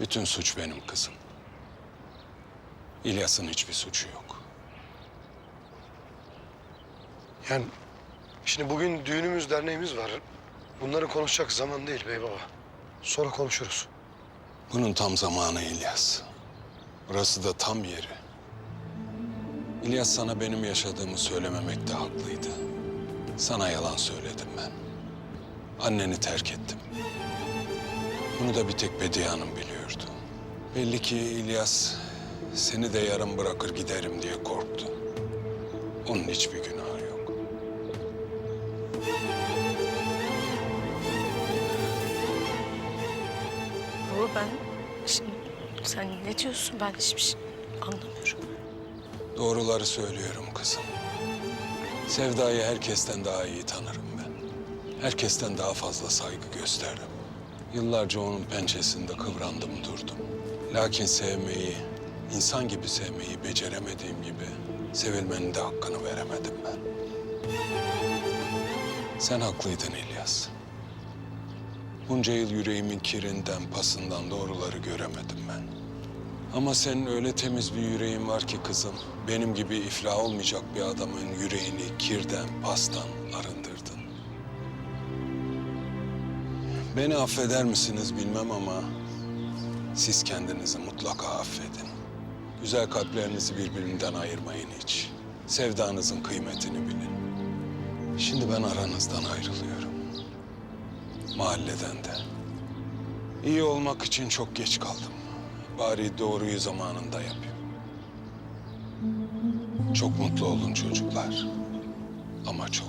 Bütün suç benim kızım. İlyas'ın hiçbir suçu yok. Yani şimdi bugün düğünümüz, derneğimiz var. Bunları konuşacak zaman değil bey baba. Sonra konuşuruz. Bunun tam zamanı İlyas. Burası da tam yeri. İlyas sana benim yaşadığımı söylememekte haklıydı. Sana yalan söyledim ben. Anneni terk ettim. Bunu da bir tek Bediye Hanım biliyordu. Belli ki İlyas seni de yarım bırakır giderim diye korktu. Onun hiçbir günahı yok. Baba ben şimdi sen ne diyorsun ben hiçbir şey anlamıyorum. Doğruları söylüyorum kızım. Sevda'yı herkesten daha iyi tanırım ben. Herkesten daha fazla saygı gösterdim. Yıllarca onun pençesinde kıvrandım durdum. Lakin sevmeyi, insan gibi sevmeyi beceremediğim gibi sevilmenin de hakkını veremedim ben. Sen haklıydın İlyas. Bunca yıl yüreğimin kirinden, pasından doğruları göremedim ben. Ama senin öyle temiz bir yüreğin var ki kızım. Benim gibi iflah olmayacak bir adamın yüreğini kirden, pastan arındırdın. Beni affeder misiniz bilmem ama siz kendinizi mutlaka affedin. Güzel kalplerinizi birbirinden ayırmayın hiç. Sevdanızın kıymetini bilin. Şimdi ben aranızdan ayrılıyorum. Mahalleden de. İyi olmak için çok geç kaldım. Bari doğruyu zamanında yapayım. Çok mutlu olun çocuklar. Ama çok.